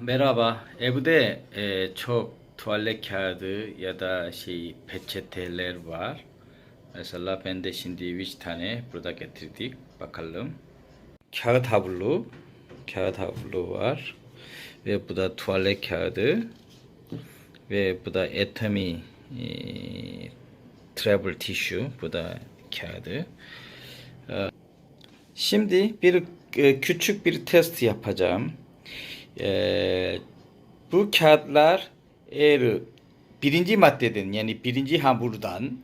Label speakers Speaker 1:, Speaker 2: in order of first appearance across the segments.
Speaker 1: Merhaba. Evde e, çok tuvalet kağıdı ya da şey peçeteler var. Mesela ben de şimdi 3 tane burada getirdik. Bakalım. Kağıt havlu. Kağıt havlu var. Ve bu da tuvalet kağıdı. Ve bu da Atomy e, travel tissue. Bu da kağıdı. E, Şimdi bir e, küçük bir test yapacağım. Ee, bu kağıtlar eğer birinci maddeden yani birinci hamurdan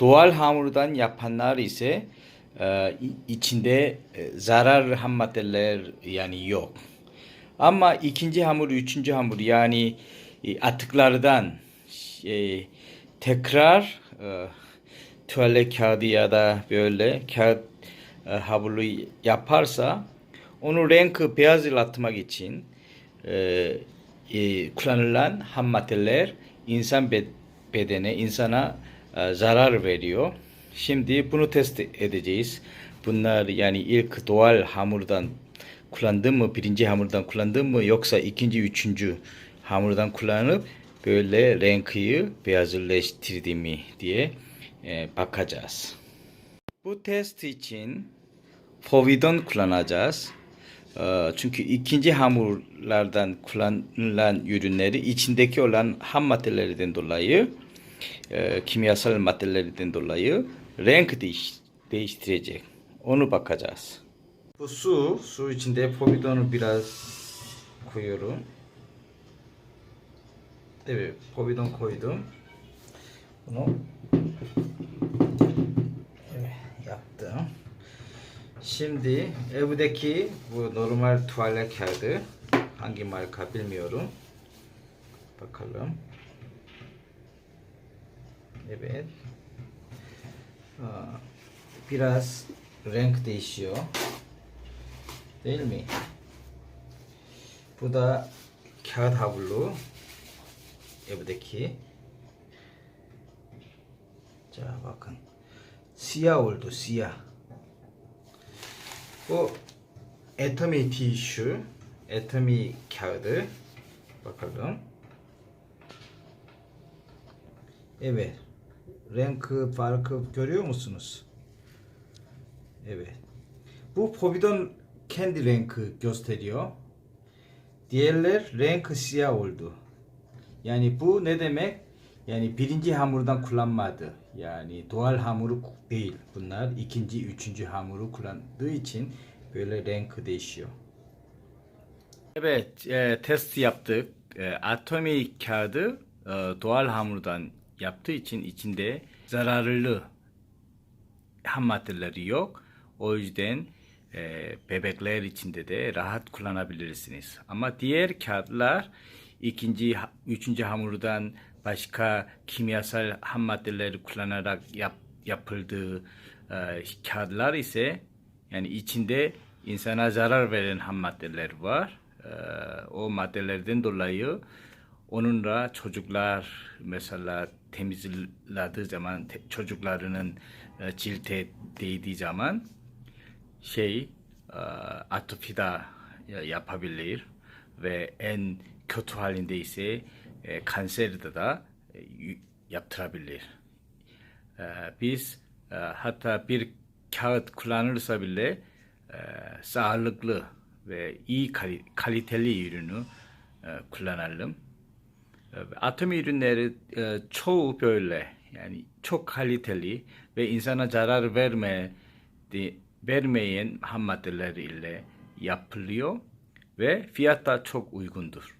Speaker 1: doğal hamurdan yapanlar ise e, içinde e, zarar ham maddeler yani yok. Ama ikinci hamur, üçüncü hamur yani e, atıklardan e, tekrar e, tuvalet kağıdı ya da böyle kağıt e, havlu yaparsa onu renk beyazlatmak için e, e, kullanılan ham maddeler insan be- bedene, insana e, zarar veriyor. Şimdi bunu test edeceğiz. Bunlar yani ilk doğal hamurdan kullandım mı, birinci hamurdan kullandım mı yoksa ikinci, üçüncü hamurdan kullanıp böyle renkyi beyazlaştırdı mı diye e, bakacağız. Bu test için povidon kullanacağız. Ee, Çünkü ikinci hamurlardan kullanılan ürünleri içindeki olan ham maddelerden dolayı e, kimyasal maddelerden dolayı renk değiş, değiştirecek. Onu bakacağız. Bu su, su içinde povidonu biraz koyuyorum. Evet, povidon koydum. Bunu Normal tuvalet kağıdı hangi marka bilmiyorum. Bakalım. Evet. Aa, Biraz renk değişiyor. Değil mi? Bu da kağıt havlu. Evdeki. 자, bakın. Siyah oldu, siyah. Bu atomi tissue, atomi kağıdı. Bakalım. Evet. Renk farkı görüyor musunuz? Evet. Bu povidon kendi renk gösteriyor. Diğerler renk siyah oldu. Yani bu ne demek? Yani birinci hamurdan kullanmadı. Yani doğal hamuru değil. Bunlar ikinci, üçüncü hamuru kullandığı için böyle renk değişiyor. Evet, e, test yaptık. E, atomi kağıdı e, doğal hamurdan yaptığı için içinde zararlı ham maddeleri yok. O yüzden e, bebekler içinde de rahat kullanabilirsiniz. Ama diğer kağıtlar ikinci, üçüncü hamurdan başka kimyasal ham maddeleri kullanarak yap, yapıldığı e, kağıtlar ise yani içinde insana zarar veren ham maddeler var. E, o maddelerden dolayı onunla çocuklar mesela temizlediği zaman te- çocuklarının e, cilte değdiği zaman şey e, atopida ya- yapabilir ve en kötü halinde ise e, kanserde de e, yaptırabilir. E, biz e, hatta bir kağıt kullanırsa bile e, sağlıklı ve iyi kali- kaliteli ürünü e, kullanalım. E, Atom ürünleri e, çoğu böyle yani çok kaliteli ve insana zarar verme vermeyen ham maddeler ile yapılıyor ve fiyat da çok uygundur.